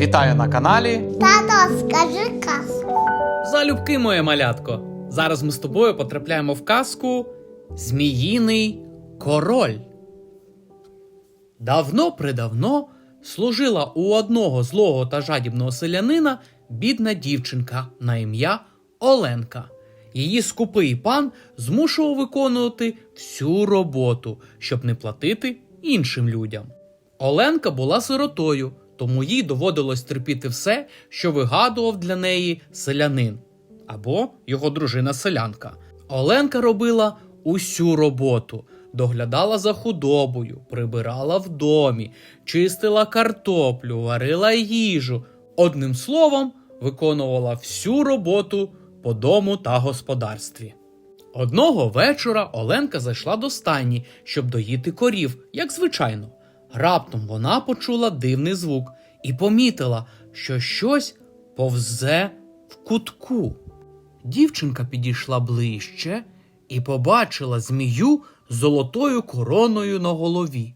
Вітаю на каналі. Тато, скажи казку. Залюбки, моє малятко. Зараз ми з тобою потрапляємо в казку Зміїний король. Давно придавно служила у одного злого та жадібного селянина бідна дівчинка на ім'я Оленка. Її скупий пан змушував виконувати всю роботу, щоб не платити іншим людям. Оленка була сиротою, тому їй доводилось терпіти все, що вигадував для неї селянин або його дружина селянка. Оленка робила усю роботу, доглядала за худобою, прибирала в домі, чистила картоплю, варила їжу. Одним словом, виконувала всю роботу по дому та господарстві. Одного вечора Оленка зайшла до стайні, щоб доїти корів, як звичайно. Раптом вона почула дивний звук і помітила, що щось повзе в кутку. Дівчинка підійшла ближче і побачила змію золотою короною на голові.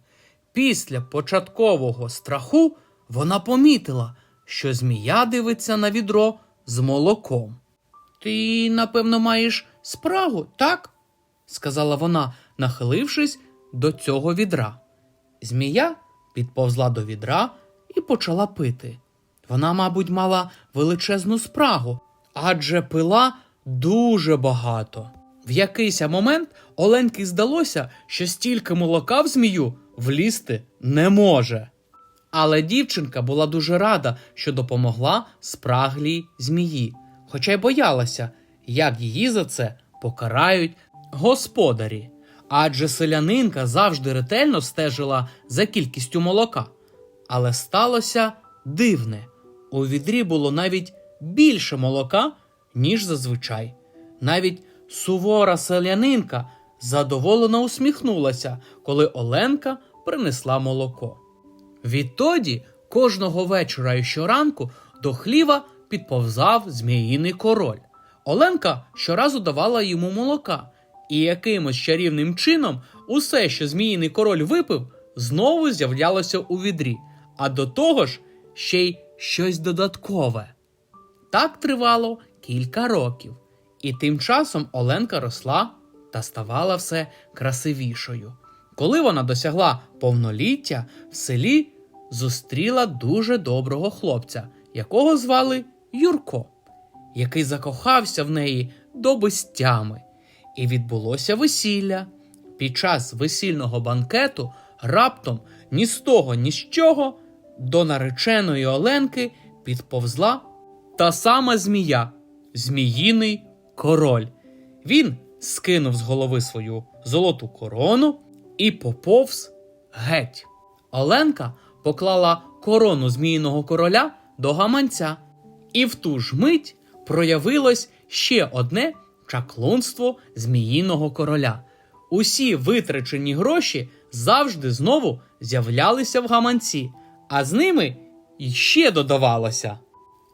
Після початкового страху вона помітила, що змія дивиться на відро з молоком. Ти, напевно, маєш спрагу, так? сказала вона, нахилившись до цього відра. Змія підповзла до відра і почала пити. Вона, мабуть, мала величезну спрагу, адже пила дуже багато. В якийсь момент Оленки здалося, що стільки молока в змію влізти не може. Але дівчинка була дуже рада, що допомогла спраглій змії, хоча й боялася, як її за це покарають господарі. Адже селянинка завжди ретельно стежила за кількістю молока. Але сталося дивне: у відрі було навіть більше молока, ніж зазвичай. Навіть сувора селянинка задоволено усміхнулася, коли Оленка принесла молоко. Відтоді кожного вечора і щоранку до хліва підповзав зміїний король. Оленка щоразу давала йому молока, і якимось чарівним чином усе, що зміїний король випив, знову з'являлося у відрі, а до того ж ще й щось додаткове. Так тривало кілька років, і тим часом Оленка росла та ставала все красивішою. Коли вона досягла повноліття, в селі зустріла дуже доброго хлопця, якого звали Юрко, який закохався в неї до безтями. І відбулося весілля. Під час весільного банкету раптом ні з того, ні з чого до нареченої Оленки підповзла та сама змія, зміїний король. Він скинув з голови свою золоту корону і поповз геть. Оленка поклала корону зміїного короля до гаманця, і в ту ж мить проявилось ще одне чаклунство зміїного короля. Усі витрачені гроші завжди знову з'являлися в гаманці, а з ними іще додавалося.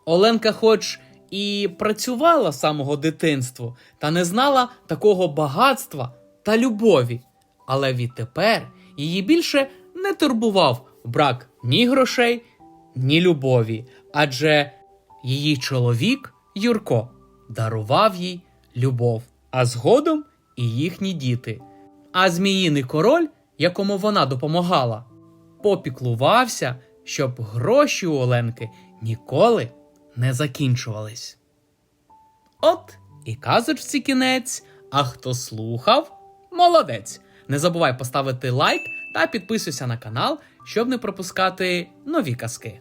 Оленка, хоч і працювала з самого дитинства, та не знала такого багатства та любові. Але відтепер її більше не турбував брак ні грошей, ні любові, адже її чоловік Юрко дарував їй любов, а згодом і їхні діти. А зміїний король, якому вона допомагала, попіклувався, щоб гроші у Оленки ніколи не закінчувались. От і казочці кінець. А хто слухав, молодець. Не забувай поставити лайк та підписуйся на канал, щоб не пропускати нові казки.